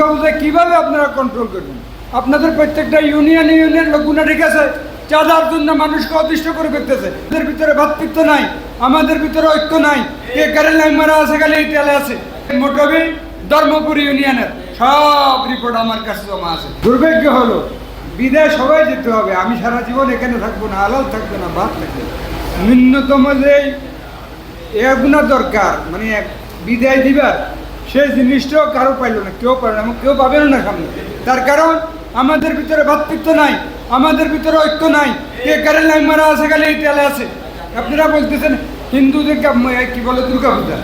দুর্গাপূজায় কীভাবে আপনারা কন্ট্রোল করবেন? আপনাদের প্রত্যেকটা ইউনিয়ন ইউনিয়ন লোকগুলো ঠিক আছে চাঁদার জন্য মানুষকে অতিষ্ঠ করে ফেলতেছে এদের ভিতরে ভাতৃত্ব নাই, আমাদের ভিতরে ঐক্য নাই, কে কারেলাই মারা আছে, খালি ইটালে আছে। মোটামুটি ধর্মপুর ইউনিয়নের সব রিপোর্ট আমার কাছে জমা আছে। দুর্ভাগ্য হলো বিদায় সবাই যেতে হবে, আমি সারা জীবন এখানে থাকব না আলাল থাকবে না ভাত থাকবে ন্যূনতম যে এগুনা দরকার মানে বিদায় দিবার সেই জিনিসটাও কারও পাইল না, কেউ পাইল না এবং কেউ পাবেন না সামনে। তার কারণ, আমাদের ভিতরে ভাতৃত্ব নাই, আমাদের ভিতরে ঐক্য নাই, কে কারেলাই মারা আছে, খালি ইটালে আছে। আপনারা বলতেছেন, হিন্দুদের কি বলে দুর্গা পূজা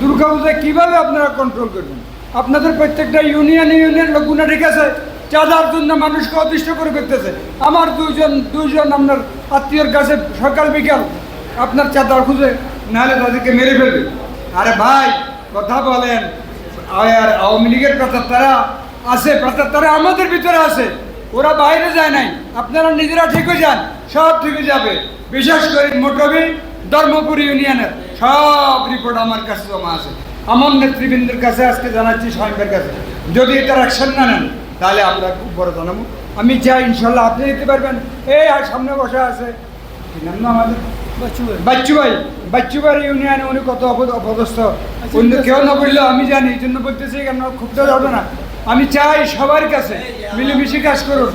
দুর্গা পূজা কীভাবে আপনারা কন্ট্রোল করবেন? আপনাদের প্রত্যেকটা ইউনিয়ন ইউনিয়ন লোকগুলো ঠিক আছে, চাঁদার জন্য মানুষকে অতিষ্ঠ করে ফেলতেছে। আমার দুজন দুজন আপনার আত্মীয়র কাছে সকাল বিকাল আপনার চাঁদার খুঁজে, নাহলে তাদেরকে মেরে ফেলবে। আরে ভাই, কথা বলেন। আর আওয়ামী লীগের কথা তারা আছে কথা তারা আমাদের ভিতরে আছে। ওরা বাইরে যায় নাই। আপনারা নিজেরা ঠিক হয়ে যান, সব ঠিক হয়ে যাবে। বিশেষ করে মোটবি ধর্মপুর ইউনিয়নের সব রিপোর্ট আমার কাছে জমা আছে। আমার নেতৃবৃন্দের কাছে আজকে জানাচ্ছি স্বয়ংবের কাছে। যদি এটার অ্যাকশন না নেন, তাহলে আমরা খুব বড় জানাব আমি চাই ইনশাল্লাহ আপনি দিতে পারবেন। এই আর সামনে বসে আছে। কি নাম আমাদের? বাচ্চু ভাই। বাচ্চু ভাই ইউনিয়নে উনি কত অপদ অপদস্থ। অন্য কেউ না বললেও আমি জানি এই জন্য বলতেছি কেন ক্ষুব্ধ হবে না। আমি চাই সবার কাছে মিলেমিশে কাজ করুন।